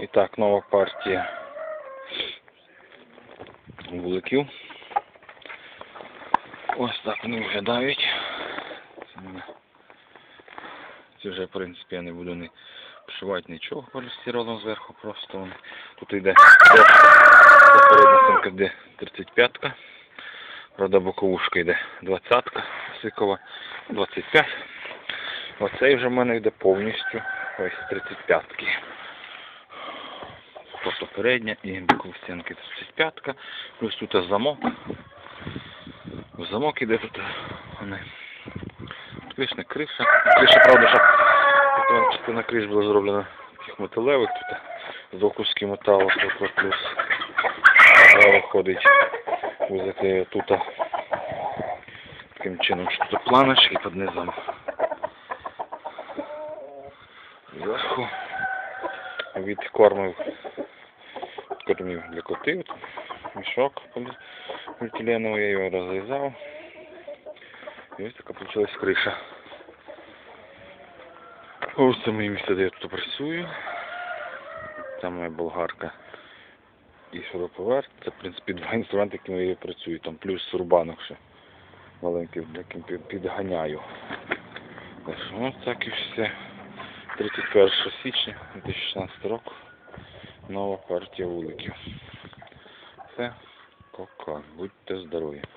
І так, нова партія вуликів. Ось так вони виглядають. Це вже, в принципі, я не буду не пошивати нічого полістиролом зверху, просто вони. Тут йде попередня йде 35-ка. Правда, боковушка йде 20-ка сикова, 25. Оцей вже в мене йде повністю ось 35-ки. Тобто передня і бокові стінки 35-ка. Плюс тут замок. В замок іде тут вони. Вишня криша. Криша, правда, що частина криш була зроблена таких металевих, тут з двох тут плюс Право ходить тут таким чином, що тут планочки під низом. Зверху від кормів кормів для котів. Мішок полі- поліетиленовий, я його розрізав. І ось така вийшла криша. Ось це моє місце, де я тут працюю. Там моя болгарка і шуруповерт. Це, в принципі, два інструменти, якими я працюю. Там плюс рубанок ще маленький, яким підганяю. Ось так і все. 31 січня 2016 року. Нова партія вуликів. Все. Пока. Будьте здорові.